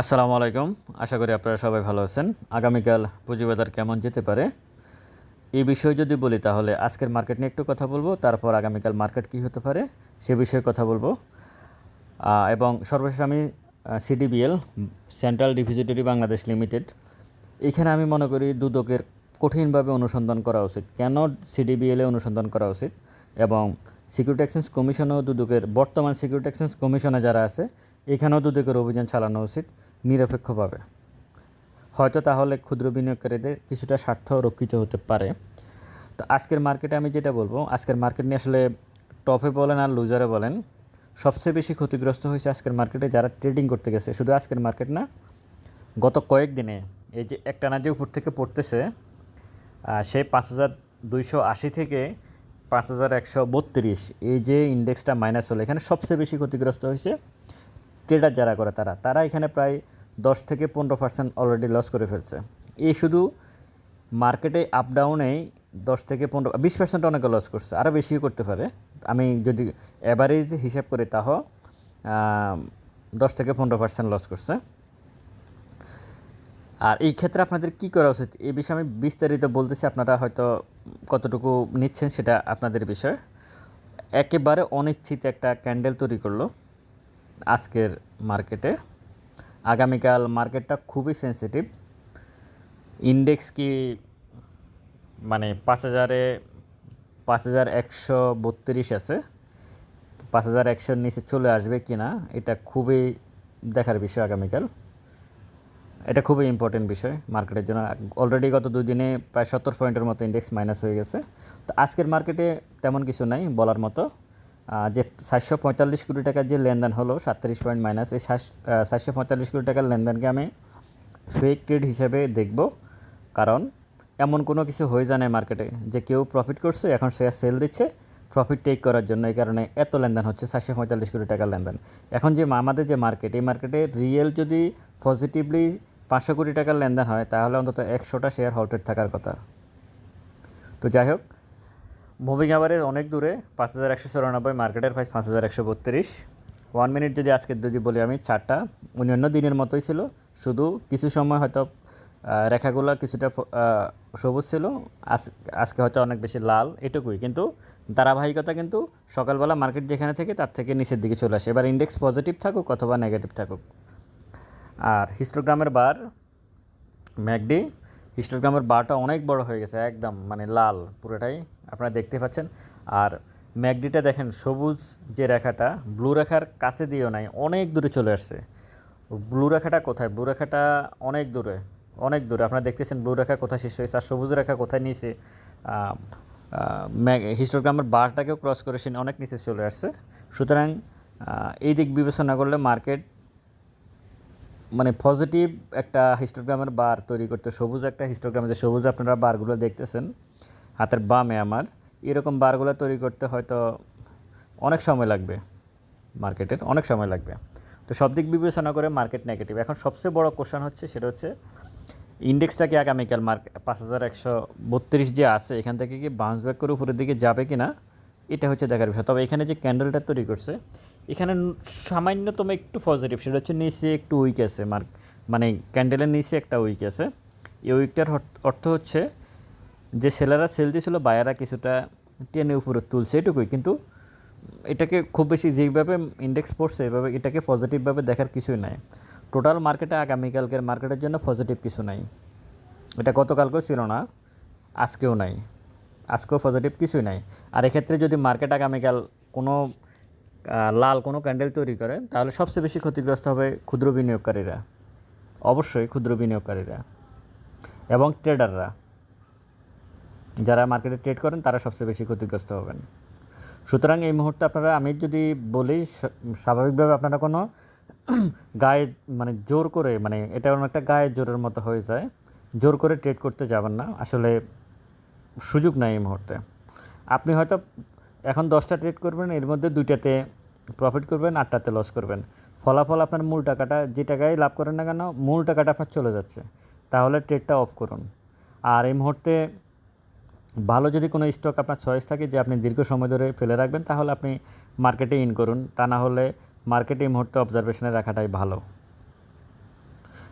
আসসালামু আলাইকুম। আশা করি আপনারা সবাই ভালো আছেন। আগামীকাল পুঁজিবাজার কেমন যেতে পারে এই বিষয়ে যদি বলি, তাহলে আজকের মার্কেট নিয়ে একটু কথা বলব, তারপর আগামীকাল মার্কেট কী হতে পারে সে বিষয়ে কথা বলব। এবং সর্বশেষ আমি CDBL central depository Bangladesh limited এখানে আমি মনে করি দুদকের কঠিনভাবে অনুসন্ধান করা উচিত। কেন সিডিবিএলে অনুসন্ধান করা উচিত? এবং সিকিউরিটি এক্সচেঞ্জ কমিশনও দুদকের, বর্তমান সিকিউরিটি এক্সচেঞ্জ কমিশনে যারা আছে, এখানেও দুদকের অভিযান চালানো উচিত। নিরপেক্ষভাবে। হয়তো তাহলে ক্ষুদ্র বিনিয়োগকারীদের কিছুটা স্বার্থ রক্ষিত হতে পারে। তো আজকের মার্কেটে আমি যেটা বলব আজকের মার্কেট নিয়ে আসলে টপে বলেন আর লুজারে বলেন সবচেয়ে বেশি ক্ষতিগ্রস্ত হয়েছে আজকের মার্কেটে যারা ট্রেডিং করতে গেছে। শুধু আজকের মার্কেট না গত কয়েকদিনে এই যে একটানা যে উপর থেকে পড়তেছে আহ, সে পাঁচ হাজার দুইশো আশি থেকে পাঁচ হাজার একশো বত্রিশ এই যে ইন্ডেক্সটা মাইনাস হলো এখানে সবচেয়ে বেশি ক্ষতিগ্রস্ত হয়েছে ট্রেডার যারা করে তারা তারা এখানে প্রায় দশ থেকে পনেরো পার্সেন্ট অলরেডি লস করে ফেলছে। এই শুধু মার্কেটে আপ ডাউনেই দশ থেকে পনেরো, বিশ পার্সেন্ট অনেকে লস করছে আরও বেশিও করতে পারে। আমি যদি অ্যাভারেজ হিসাব করি তাহ দশ থেকে পনেরো পার্সেন্ট লস করছে। আর এই ক্ষেত্রে আপনাদের কি করা উচিত? এই বিষয়ে আমি বিস্তারিত বলতেছি, আপনারা হয়তো কতটুকু নিচ্ছেন সেটা আপনাদের বিষয়। একেবারে অনিশ্চিত একটা ক্যান্ডেল তৈরি করল। আজকের মার্কেটে। আগামীকাল মার্কেটটা খুবই সেন্সিটিভ ইন্ডেক্স কি মানে পাঁচ হাজারে, পাঁচ হাজার একশো বত্রিশ আছে। পাঁচ হাজার একশোর নিচে চলে আসবে কি না এটা খুবই দেখার বিষয় আগামীকাল। এটা খুবই ইম্পর্টেন্ট বিষয় মার্কেটের জন্য। অলরেডি গত দুই দিনে প্রায় সত্তর পয়েন্টের মতো ইন্ডেক্স মাইনাস হয়ে গেছে। তো আজকের মার্কেটে তেমন কিছু নাই বলার মতো। যে সাতশো পঁয়তাল্লিশ কোটি টাকার যে লেনদেন হলো, সাতত্রিশ পয়েন্ট মাইনাস, এই সাতশো পঁয়তাল্লিশ কোটি টাকার লেনদেনকে আমি ফেক ট্রেড হিসেবে দেখব। কারণ এমন কোনো কিছু হয়ে যায় না মার্কেটে যে কেউ প্রফিট করছে, এখন শেয়ার সেল দিচ্ছে প্রফিট টেক করার জন্য এই কারণে এত লেনদেন হচ্ছে, সাতশো পঁয়তাল্লিশ কোটি টাকার লেনদেন। এখন যে আমাদের যে মার্কেট এই মার্কেটে রিয়েল যদি পজিটিভলি পাঁচশো কোটি টাকার লেনদেন হয়, তাহলে অন্তত একশোটা শেয়ার হল্টেড থাকার কথা। তো যাই হোক মুভিং আওয়ারের অনেক দূরে, পাঁচ হাজার একশো চুরানব্বই মার্কেটের প্রাইস পাঁচ হাজার একশো বত্রিশ। ওয়ান মিনিট যদি আজকে যদি বলি আমি চারটা অন্যান্য দিনের মতোই ছিল, শুধু কিছু সময় হয়তো রেখাগুলো কিছুটা সবুজ ছিল, আজ- আজকে হয়তো অনেক বেশি লাল, এটুকুই। কিন্তু ধারাবাহিকতা কিন্তু সকালবেলা মার্কেট যেখানে থেকে তার থেকে নিচের দিকে চলে আসে। এবার ইন্ডেক্স পজিটিভ থাকুক অথবা নেগেটিভ থাকুক। আর হিস্টোগ্রামের বার ম্যাকডি হিস্টোগ্রামের বারটা অনেক বড় হয়ে গেছে, একদম মানে লাল পুরোটাই আপনারা দেখতে পাচ্ছেন। আর ম্যাকডিটা দেখেন, সবুজ যে রেখাটা, ব্লু রেখার কাছে দিয়েও নাই, অনেক দূরে চলে আসছে। ব্লু রেখাটা কোথায়? ব্লু রেখাটা অনেক দূরে অনেক দূরে। আপনারা দেখতেছেন ব্লু রেখা কোথায় শেষ হয়েছে, আর সবুজ রেখা কোথায় নিচে? হিস্টোগ্রামের বারটাকেও ক্রস করে সে অনেক নিচে চলে আসছে। সুতরাং এই দিক বিবেচনা করলে মার্কেট মানে পজিটিভ একটা হিস্টোগ্রামের বার তৈরি করতে, সবুজ একটা হিস্টোগ্রামের যে সবুজ আপনারা বারগুলো দেখতেছেন, হাতের বামে আমার, এরকম বারগুলো তৈরি করতে হয়তো অনেক সময় লাগবে মার্কেটের অনেক সময় লাগবে। তো সব দিক বিবেচনা করে মার্কেট নেগেটিভ এখন সবচেয়ে বড় কোশ্চেন হচ্ছে, সেটা হচ্ছে ইন্ডেক্সটা কি আগামীকাল মার্কেট পাঁচ হাজার একশো বত্রিশ যে আছে, এখান থেকে কি বাউন্স ব্যাক করে উপরের দিকে যাবে কি না এটা হচ্ছে দেখার বিষয়। তবে এখানে যে ক্যান্ডেলটা তৈরি করছে এখানে সামান্যতম একটু পজিটিভ সেটা হচ্ছে নিচে একটু উইক আছে মার্ক মানে ক্যান্ডেলের নিচে একটা উইক আছে। এই উইকটার অর্থ হচ্ছে যে সেলাররা সেল দিয়েছিল বায়ারা কিছুটা টেনে উপরে তুলছে, এটুকুই। কিন্তু এটাকে খুব বেশি যেইভাবে ইন্ডেক্স পড়ছে, এভাবে এটাকে পজিটিভভাবে দেখার কিছুই নাই। টোটাল মার্কেটে আগামীকালকের মার্কেটের জন্য পজিটিভ কিছু নাই। এটা গতকালকেও ছিল না, আজকেও নাই। আজকেও পজিটিভ কিছুই নাই। আর এক্ষেত্রে যদি মার্কেট আগামীকাল কোনো লাল কোনো ক্যান্ডেল তৈরি করে, তাহলে সবচেয়ে বেশি ক্ষতিগ্রস্ত হবে ক্ষুদ্র বিনিয়োগকারীরা। অবশ্যই ক্ষুদ্র বিনিয়োগকারীরা এবং ট্রেডাররা যারা মার্কেটে ট্রেড করেন, তারা সবচেয়ে বেশি ক্ষতিগ্রস্ত হবেন। সুতরাং এই মুহূর্তে আপনারা, আমি যদি বলি স্বাভাবিকভাবে আপনারা কোনো গায়ে মানে জোর করে মানে এটা অনেকটা গায়ে জোরের মতো হয়ে যায়, জোর করে ট্রেড করতে যাবেন না। আসলে সুযোগ নাই এই মুহূর্তে। আপনি হয়তো এখন দশটা ট্রেড করবেন, এর মধ্যে দুইটাতে প্রফিট করবেন, আটটাতে লস করবেন। ফলাফল আপনার মূল টাকাটা, যে টাকায় লাভ করেন না কেন, মূল টাকাটা আপনার চলে যাচ্ছে। তাহলে ট্রেডটা অফ করুন। আর এই মুহূর্তে ভালো যদি কোনো স্টক আপনার চয়েস থাকে যে আপনি দীর্ঘ সময় ধরে ফেলে রাখবেন, তাহলে আপনি মার্কেটে ইন করুন। তা না হলে মার্কেটে এই মুহূর্তে অবজারভেশনে রাখাটাই ভালো।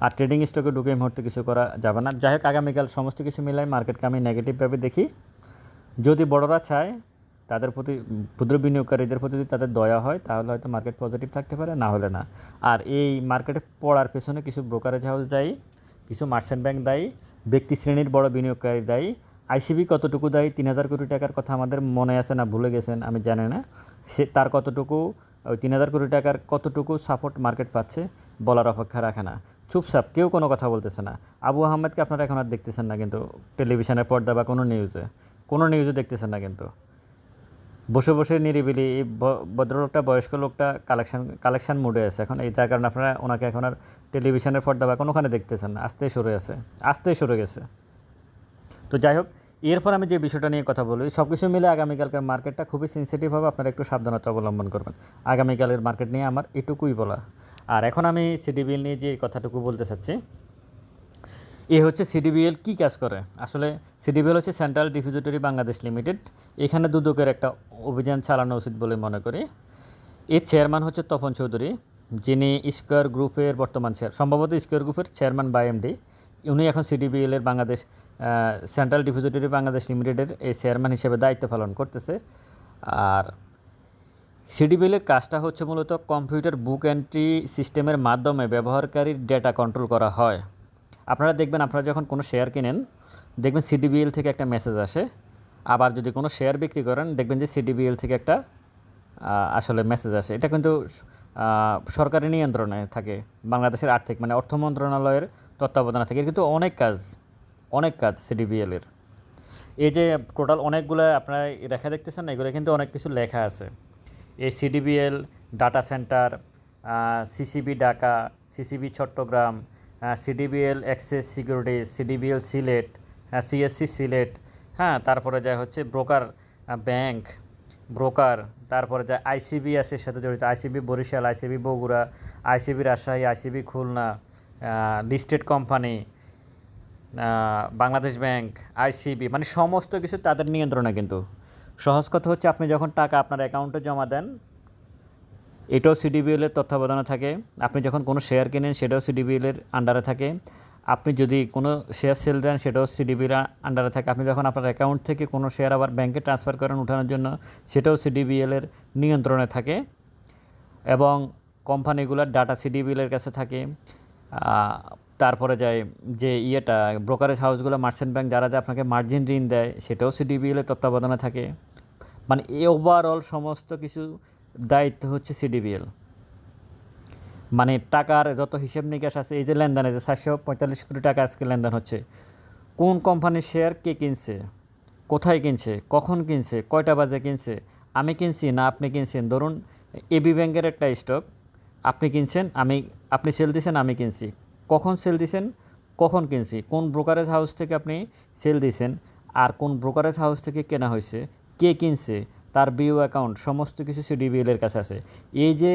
আর ট্রেডিং স্টকে ঢুকে এই মুহূর্তে কিছু করা যাবে না। যাই হোক, আগামীকাল সমস্ত কিছু মিলাই মার্কেটকে আমি নেগেটিভভাবে দেখি। যদি বড়রা চায় তাদের প্রতি, ক্ষুদ্র বিনিয়োগকারীদের প্রতি যদি তাদের দয়া হয়, তাহলে হয়তো মার্কেট পজিটিভ থাকতে পারে, না হলে না। আর এই মার্কেটে পড়ার পেছনে কিছু ব্রোকারেজ হাউস দায়ী, কিছু মার্চেন্ট ব্যাংক দায়ী, ব্যক্তি শ্রেণির বড় বিনিয়োগকারী দায়ী। আইসিবি কতটুকু দায়ী? তিন হাজার কোটি টাকার কথা আমাদের মনে আছে না, ভুলে গেছেন, আমি জানি না। সে, তার কতটুকু, ওই তিন হাজার কোটি টাকার কতটুকু সাপোর্ট মার্কেট পাচ্ছে, বলার অপেক্ষা রাখে না। চুপচাপ, কেউ কোনো কথা বলতেছে না। আবু আহমেদকে আপনারা এখন আর দেখতেছেন না কিন্তু টেলিভিশনের পর্দা বা কোনো নিউজে কোনো নিউজে দেখতেছেন না কিন্তু। বসে বসে নিরিবিলি, এই ভদ্রলোকটা, বয়স্ক লোকটা কালেকশন কালেকশন মুডে আছে। এখন এই যার কারণে আপনারা ওনাকে এখন আর টেলিভিশনের পর্দা বা কোনোখানে দেখতেছেন না। আস্তেই সরে আছে আস্তেই সরে গেছে। তো যাই হোক, এরপর আমি যে বিষয়টা নিয়ে কথা বলি সব কিছু মিলে আগামীকালকার মার্কেটটা খুবই সেন্সিটিভ হবে। আপনারা একটু সাবধানতা অবলম্বন করবেন। আগামীকালের মার্কেট নিয়ে আমার এটুকুই বলা। আর এখন আমি সিডিবিএল নিয়ে যে কথাটুকু বলতে চাচ্ছি এ হচ্ছে সিডিবিএল কি কাজ করে? আসলে সিডিবিএল হচ্ছে সেন্ট্রাল ডিপোজিটরি বাংলাদেশ লিমিটেড এখানে দুদকের একটা অভিযান চালানো উচিত বলে মনে করি। এর চেয়ারম্যান হচ্ছে তপন চৌধুরী, যিনি স্কোয়ার গ্রুপের বর্তমান চেয়ার সম্ভবত স্কোয়ার গ্রুপের চেয়ারম্যান বাই এমডি উনি এখন সিডিবিএল এর বাংলাদেশ সেন্ট্রাল ডিপোজিটরি বাংলাদেশ লিমিটেডের এই চেয়ারম্যান হিসেবে দায়িত্ব পালন করতেছে। আর সিডিবিএলের কাজটা হচ্ছে মূলত কম্পিউটার বুক এন্ট্রি সিস্টেমের মাধ্যমে ব্যবহারকারীর ডেটা কন্ট্রোল করা হয়। আপনারা দেখবেন, আপনারা যখন কোনো শেয়ার কিনেন, দেখবেন সিডিবিএল থেকে একটা মেসেজ আসে। আবার যদি কোনো শেয়ার বিক্রি করেন, দেখবেন যে সিডিবিএল থেকে একটা আসলে মেসেজ আসে। এটা কিন্তু সরকারি নিয়ন্ত্রণে থাকে। বাংলাদেশের আর্থিক মানে অর্থ মন্ত্রণালয়ের তত্ত্বাবধানে থাকে। কিন্তু অনেক কাজ অনেক কাজ সিডিবিএলের এই যে টোটাল অনেকগুলো আপনারা রেখা দেখতেছেন, এগুলো কিন্তু অনেক কিছু লেখা আছে। এই CDBL data centre CCB Dhaka CCB Chittagong CDBL access security CDBL Sylhet CSC Sylhet হ্যাঁ তারপরে যা হচ্ছে ব্রোকার ব্যাংক ব্রোকার তারপরে যা আইসিবি আছে সাথে জড়িত ICB Barishal ICB Bogura ICB Rajshahi ICB Khulna listed company Bangladesh bank ICB মানে সমস্ত কিছু তাদের নিয়ন্ত্রণে কিন্তু। সহজ কথা হচ্ছে আপনি যখন টাকা আপনার অ্যাকাউন্টে জমা দেন এটাও সিডিবিএল এর তত্ত্বাবধানে থাকে। আপনি যখন কোনো শেয়ার কেনেন, সেটাও সিডিবিএল এর আন্ডারে থাকে। আপনি যদি কোনো শেয়ার সেল দেন, সেটাও সিডিবির আন্ডারে থাকে। আপনি যখন আপনার অ্যাকাউন্ট থেকে কোনো শেয়ার আবার ব্যাংকে ট্রান্সফার করেন উঠানোর জন্য, সেটাও সিডিবিএল এর নিয়ন্ত্রণে থাকে এবং কোম্পানিগুলোর ডাটা সিডিবিএলের কাছে থাকে। তারপরে যায় যে ইয়েটা ব্রোকারেজ হাউসগুলো মার্চেন্ট ব্যাংক যারা আপনাকে মার্জিন ঋণ দেয়, সেটাও সিডিবিএলের তত্ত্বাবধানে থাকে। মানে এই ওভারঅল সমস্ত কিছু দায়িত্ব হচ্ছে সিডিবিএল মানে টাকার যত হিসেব নিকাশ আছে, এই যে লেনদেনে যে চারশো পঁয়তাল্লিশ কোটি টাকা আজকে লেনদেন হচ্ছে। কোন কোম্পানির শেয়ার কে কিনছে, কোথায় কিনছে, কখন কিনছে, কয়টা বাজে কিনছে, আমি কিনছি না আপনি কিনছেন? ধরুন এবি ব্যাংকের একটা স্টক আপনি কিনছেন, আমি, আপনি সেল দিছেন, আমি কিনছি। কখন সেল দিছেন, কখন কিনছি? কোন ব্রোকারেজ হাউস থেকে আপনি সেল দিছেন? আর কোন ব্রোকারেজ হাউস থেকে কেনা হয়েছে, কে কিনছে? তার বিও অ্যাকাউন্ট, সমস্ত কিছু সিডিবিএল এর কাছে আছে। এই যে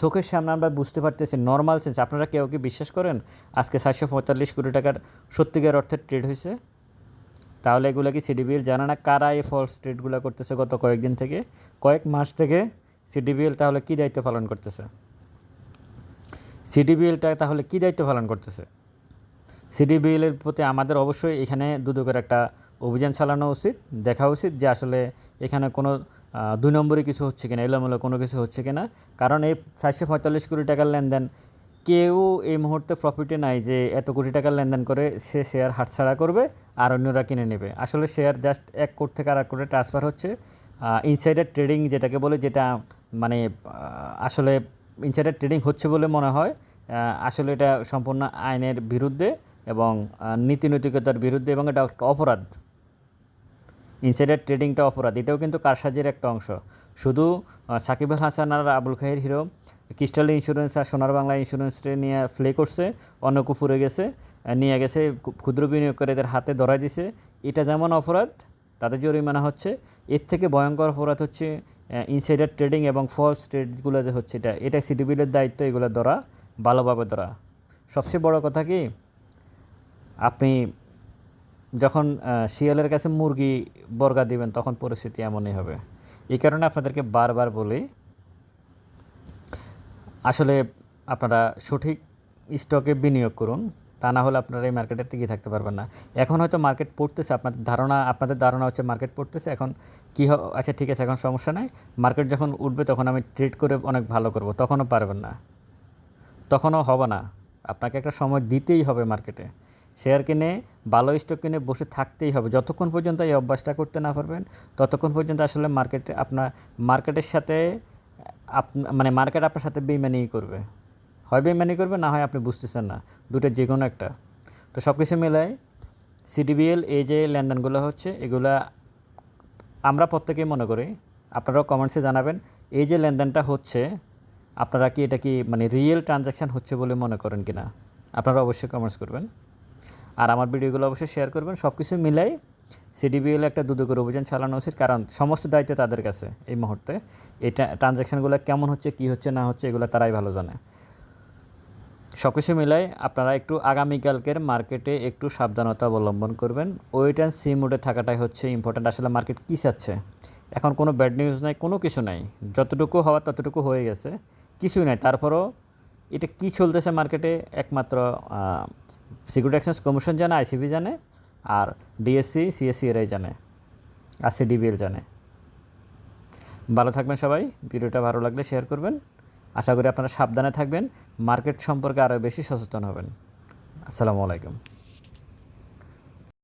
চোখের সামনে আমরা বুঝতে পারতেছি নর্মাল সেন্স আপনারা কেউ কি বিশ্বাস করেন? আজকে চারশো পঁয়তাল্লিশ কোটি টাকার সত্যিকার অর্থে ট্রেড হয়েছে। তাহলে এগুলো কি সিডিবিএল জানে না কারা এই ফলস ট্রেডগুলো করতেছে গত কয়েকদিন থেকে? কয়েক মাস থেকে সিডিবিএল তাহলে কী দায়িত্ব পালন করতেছে? সিডিবিএলটা তাহলে কী দায়িত্ব পালন করতেছে? সিডিবিএলের প্রতি আমাদের অবশ্যই এখানে দুদকের একটা অভিযান চালানো উচিত, দেখা উচিত যে আসলে এখানে কোনো দুই নম্বরে কিছু হচ্ছে কিনা, এলোমেলো কোনো কিছু হচ্ছে কিনা। কারণ এই চারশো পঁয়তাল্লিশ কোটি টাকার লেনদেন, কেউ এই মুহূর্তে প্রফিটে নাই যে এত কোটি টাকার লেনদেন করে সে শেয়ার হাতছাড়া করবে আর অন্যরা কিনে নেবে। আসলে শেয়ার জাস্ট এক কোট থেকে আর এক কোটে ট্রান্সফার হচ্ছে। ইনসাইডার ট্রেডিং যেটাকে বলে, যেটা মানে আসলে ইনসাইডার ট্রেডিং হচ্ছে বলে মনে হয়। আসলে এটা সম্পূর্ণ আইনের বিরুদ্ধে এবং নীতি নৈতিকতার বিরুদ্ধে এবং এটা একটা অপরাধ। ইনসাইডার ট্রেডিংটা অপরাধ এটাও কিন্তু কারসাজির একটা অংশ। শুধু আহ, সাকিব আল হাসান আর Abul Khair hero crystal insurance আর সোনার বাংলা ইন্স্যুরেন্সটা নিয়ে প্লে করছে অন্য কুপুরে গেছে নিয়ে গেছে ক্ষুদ্র বিনিয়োগকারীদের হাতে ধরা দিছে। এটা যেমন অপরাধ তাদের জরিমানা হচ্ছে। এর থেকে ভয়ঙ্কর অপরাধ হচ্ছে ইনসাইডার ট্রেডিং এবং ফলস ট্রেডগুলো যে হচ্ছে এটা এটা সিডিবিলের দায়িত্ব এগুলো ধরা ভালোভাবে ধরা। সবচেয়ে বড় কথা কি আপনি যখন শিয়ালের কাছে মুরগি বর্গা দিবেন, তখন পরিস্থিতি এমনই হবে। এই কারণে আপনাদেরকে বারবার বলি, আসলে আপনারা সঠিক স্টকে বিনিয়োগ করুন, তা না হলে আপনারা এই মার্কেটে টিকে থাকতে পারবেন না। এখন হয়তো মার্কেট পড়তেছে, আপনাদের ধারণা আপনাদের ধারণা হচ্ছে মার্কেট পড়তেছে, এখন কী আচ্ছা ঠিক আছে, এখন সমস্যা নাই। মার্কেট যখন উঠবে, তখন আমি ট্রেড করে অনেক ভালো করব, তখনও পারবেন না। তখনও হবে না। আপনাকে একটা সময় দিতেই হবে মার্কেটে। শেয়ার কিনে, ভালো স্টক কিনে বসে থাকতেই হবে। যতক্ষণ পর্যন্ত এই অভ্যাসটা করতে না পারবেন, ততক্ষণ পর্যন্ত আসলে মার্কেটে আপনার মার্কেটের সাথে, আপ মানে মার্কেট আপনার সাথে বেইমানি করবে। হয় বেইমানি করবে, না হয় আপনি বুঝতেছেন না। দুটোর যে কোনো একটা। তো সব কিছু মিলায় সিডিবিএল এই যে লেনদেনগুলো হচ্ছে, এগুলা আমরা প্রত্যেকেই মনে করি, আপনারাও কমেন্টসে জানাবেন, এই যে লেনদেনটা হচ্ছে, আপনারা কি এটা কি মানে রিয়েল ট্রানজ্যাকশান হচ্ছে বলে মনে করেন কি না আপনারা অবশ্যই কমেন্টস করবেন। আর আমার ভিডিওগুলো অবশ্যই শেয়ার করবেন। সব কিছু মিলাই সিডিবিএল একটা দুদু করে অভিযান চালানো উচিত, কারণ সমস্ত দায়িত্ব তাদের কাছে এই মুহূর্তে। এই ট্রানজ্যাকশানগুলো কেমন হচ্ছে, কি হচ্ছে, না হচ্ছে, এগুলো তারাই ভালো জানে। সব কিছু মিলাই আপনারা একটু আগামীকালকের মার্কেটে একটু সাবধানতা অবলম্বন করবেন। ওয়েট অ্যান্ড সি মোডে থাকাটাই হচ্ছে ইম্পর্ট্যান্ট আসলে মার্কেট কী চাচ্ছে? এখন কোনো ব্যাড নিউজ নাই, কোনো কিছু নাই। যতটুকু হওয়ার ততটুকু হয়ে গেছে। কিছুই নাই, তারপরও এটা কী চলতেছে মার্কেটে একমাত্র সিকিউরিটি এক্সচেঞ্জ কমিশন জানে আইসিবি জানে, আর ডিএসসি, সিএসসি এরাই জানে, আর সিডিবিএল জানে। ভালো থাকবেন সবাই, ভিডিওটা ভালো লাগলে শেয়ার করবেন। আশা করি আপনারা সাবধানে থাকবেন, মার্কেট সম্পর্কে আরও বেশি সচেতন হবেন। আসসালামু আলাইকুম।